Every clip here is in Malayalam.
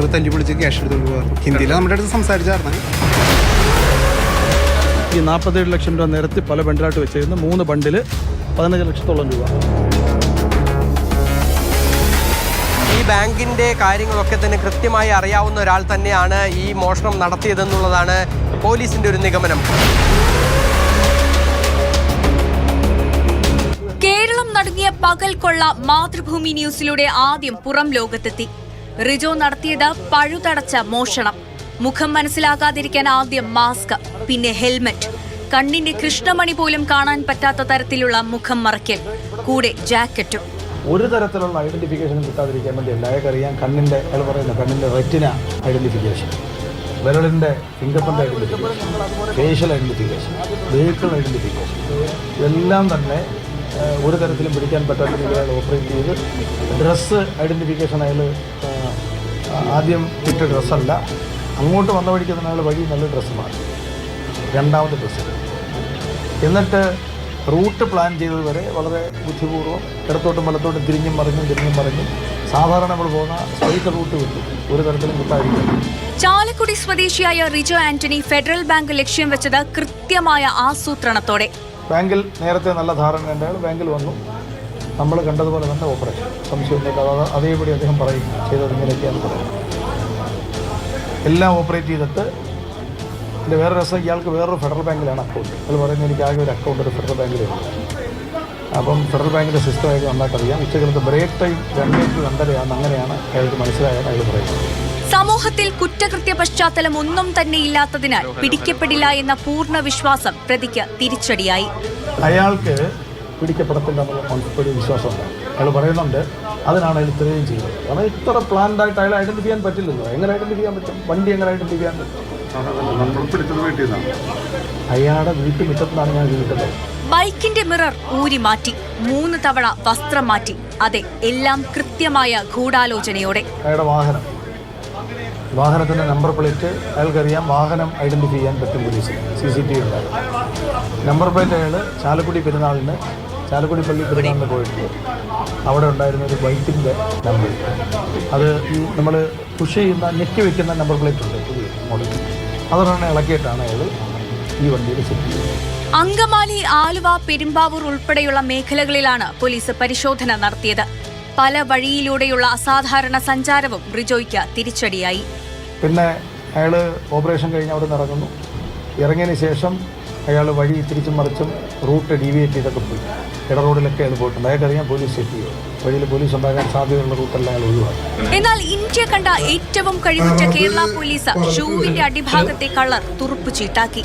കൗണ്ടർ തല്ലി പിടിച്ച് ക്യാഷ് എടുത്തുകൊണ്ട് പോകാറ് ഹിന്ദിയിൽ നമ്മുടെ അടുത്ത് സംസാരിച്ചായിരുന്നു ഈ നാൽപ്പത്തേഴ് ലക്ഷം രൂപ നിരത്തി പല ബണ്ടിലായിട്ട് വെച്ചിരുന്നു. മൂന്ന് ബണ്ടിൽ പതിനഞ്ച് ലക്ഷത്തോളം രൂപ. ഈ ബാങ്കിന്റെ കാര്യങ്ങളൊക്കെ തന്നെ കൃത്യമായി അറിയാവുന്ന ഒരാൾ തന്നെയാണ് ഈ മോഷണം നടത്തിയതെന്നുള്ളതാണ് പോലീസിന്റെ ഒരു നിഗമനം. കേരളം നടങ്ങിയ പകൽ കൊള്ള മാതൃഭൂമി ന്യൂസിലൂടെ ആദ്യം പുറം ലോകത്തെത്തി. റിജോ നടത്തിയത് പഴുതടച്ച മോഷണം. മുഖം മനസ്സിലാകാതിരിക്കാൻ ആദ്യം മാസ്ക് പിന്നെ ഹെൽമെറ്റ്. കണ്ണിന്റെ കൃഷ്ണമണി പോലും കാണാൻ പറ്റാത്ത തരത്തിലുള്ള മുഖം മറയ്ക്കൽ കൂടെ ജാക്കറ്റും. ഒരു തരത്തിലുള്ള ഐഡന്റിഫിക്കേഷൻ കിട്ടാതിരിക്കാൻ വേണ്ടി എല്ലാവർക്കും അറിയാം കണ്ണിന്റെ അയാൾ കണ്ണിന്റെ retina identification. വിരളിന്റെ fingerprint identification facial identification vehicle identification. എല്ലാം തന്നെ ഒരു തരത്തിലും പിടിക്കാൻ പറ്റാത്ത രീതിയിൽ ഓപ്പറേറ്റ് ചെയ്ത്. ഡ്രസ്സ് ഐഡന്റിഫിക്കേഷൻ അയാൾ ആദ്യം ഇട്ട ഡ്രസ്സല്ല. അങ്ങോട്ട് വന്ന വഴിക്ക് തന്നെ അയാൾ വഴി നല്ല ഡ്രസ്സ് മാറി. രണ്ടാമത്തെ ഡ്രസ്സ്. എന്നിട്ട് റൂട്ട് പ്ലാൻ ചെയ്തത് വരെ വളരെ ബുദ്ധിപൂർവം ഇടത്തോട്ടും വലത്തോട്ടും തിരിഞ്ഞും മറിഞ്ഞും തിരിഞ്ഞും മറിഞ്ഞും സാധാരണ നമ്മൾ പോകുന്ന സ്ട്രൈറ്റ് റൂട്ട് കിട്ടും ഒരു തരത്തിലും കിട്ടാതിരിക്കും ചാലക്കുടി സ്വദേശിയായ റിജോ ആന്റണി ഫെഡറൽ ബാങ്ക് ലക്ഷ്യം വെച്ചത് കൃത്യമായ ആസൂത്രണത്തോടെ. ബാങ്കിൽ നേരത്തെ നല്ല ധാരണ ഉണ്ടായാൽ ബാങ്കിൽ വന്നു. നമ്മൾ കണ്ടതുപോലെ തന്നെ ഓപ്പറേഷൻ സംശയമൊന്നുമില്ല അത് അതേപടി അദ്ദേഹം പറയും. ചെയ്തത് ഇങ്ങനെയൊക്കെയാണ് പറയുന്നത്. എല്ലാം ഓപ്പറേറ്റ് ചെയ്തിട്ട് ഇതിന്റെ വേറെ രസം ഇയാൾക്ക് വേറൊരു ഫെഡറൽ ബാങ്കിലാണ് അക്കൗണ്ട് അത് പറയുന്നത് എനിക്ക് ആകെ ഒരു അക്കൗണ്ട് ഒരു ഫെഡറൽ ബാങ്കിലുണ്ട് അപ്പം ഫെഡറൽ ബാങ്കിന്റെ സിസ്റ്റം ആയിട്ട് നന്നായിട്ട് അറിയാം ഉച്ചകാലത്ത് ബ്രേക്ക് ടൈം രണ്ടേ ടു രണ്ടരയാണ് അങ്ങനെയാണ് അയാൾക്ക് മനസ്സിലായത് അയാൾ പറയുന്നത്. സമൂഹത്തിൽ കുറ്റകൃത്യ പശ്ചാത്തലം ഒന്നും തന്നെ ഇല്ലാത്തതിനാൽ പിടിക്കപ്പെടില്ല എന്ന പൂർണ വിശ്വാസം പ്രതിക്ക് തിരിച്ചടിയായി. അയാൾക്ക് പിടിക്കപ്പെടത്തില്ല എന്നുള്ള കോൺഫിഡൻസ് വിശ്വാസമുണ്ട്. അയാൾ പറയുന്നുണ്ട് അതിനാണ് അയാൾ ഇത്രയും ചെയ്തത്. കാരണം ഇത്ര പ്ലാൻഡായിട്ട് അയാൾ ഐഡന്റിഫൈ ചെയ്യാൻ പറ്റില്ലല്ലോ. എങ്ങനെ ഐഡന്റിഫൈ ചെയ്യാൻ പറ്റും? വണ്ടി എങ്ങനെ ഐഡന്റിഫൈ ചെയ്യാൻ പറ്റും? അയാളുടെ വീട്ടുമുറ്റത്താണ് ഞാൻ വീട്ടത് ബൈക്കിന്റെ മിറർ ഊരി മാറ്റി മൂന്ന് തവണ വസ്ത്രം മാറ്റി. അതെ എല്ലാം കൃത്യമായ ഗൂഢാലോചനയോടെ. അയാളുടെ വാഹനം. വാഹനത്തിന്റെ നമ്പർ പ്ലേറ്റ് അയാൾക്കറിയാം വാഹനം ഐഡന്റിഫൈ ചെയ്യാൻ പറ്റും police C C T V ഉണ്ടാകും. നമ്പർ പ്ലേറ്റ് അയാൾ ചാലക്കുടി പെരുന്നാളിന് ചാലക്കുടി പള്ളി പെരുന്നാളിന് പോയിട്ട് അവിടെ ഉണ്ടായിരുന്ന ഒരു ബൈക്കിന്റെ നമ്പർ. അത് നമ്മൾ പുഷ് ചെയ്യുന്ന ഞെക്കി വെക്കുന്ന നമ്പർ പ്ലേറ്റ് ഉണ്ട് പുതിയ മോഡൽ അതൊരെണ്ണം ഇളക്കിയിട്ടാണ് അയാൾ ഈ വണ്ടിയിൽ സെറ്റ് ചെയ്തത്. അങ്കമാലി ആലുവ പെരുമ്പാവൂർ ഉൾപ്പെടെയുള്ള മേഖലകളിലാണ് പോലീസ് പരിശോധന നടത്തിയത്. പല വഴിയിലൂടെയുള്ള അസാധാരണ സഞ്ചാരവും റിജോയ്ക്ക് തിരിച്ചടിയായി. പിന്നെ അയാൾ ഓപ്പറേഷൻ കഴിഞ്ഞ് അവിടെ നിന്ന് ഇറങ്ങുന്നു ഇറങ്ങിയതിന് ശേഷം അയാൾ വഴി തിരിച്ചും മറിച്ചും റൂട്ട് ഡീവിയേറ്റ് ചെയ്തൊക്കെ പോയി. ഇടറോഡിലൊക്കെ അത് പോയിട്ടുണ്ട്. അയാൾക്കറിയാം പോലീസ് ചെയ്യും വഴിയിൽ പോലീസ് ഉണ്ടാകാൻ സാധ്യതയുള്ള റൂട്ടെല്ലാം അയാൾ ഒഴിവാക്കി. എന്നാൽ ഇന്ത്യ കണ്ട ഏറ്റവും കഴിവുറ്റ കേരള പോലീസ് ഷൂവിന്റെ അടിഭാഗത്തെ കളർ തുറുപ്പ് ചീട്ടാക്കി.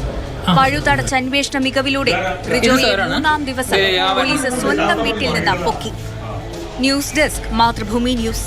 പഴുതടച്ച അന്വേഷണ മികവിലൂടെ റിജോയെ മൂന്നാം ദിവസം പോലീസ് സ്വന്തം വീട്ടിൽ നിന്ന് പൊക്കി. News desk Mathrubhumi news.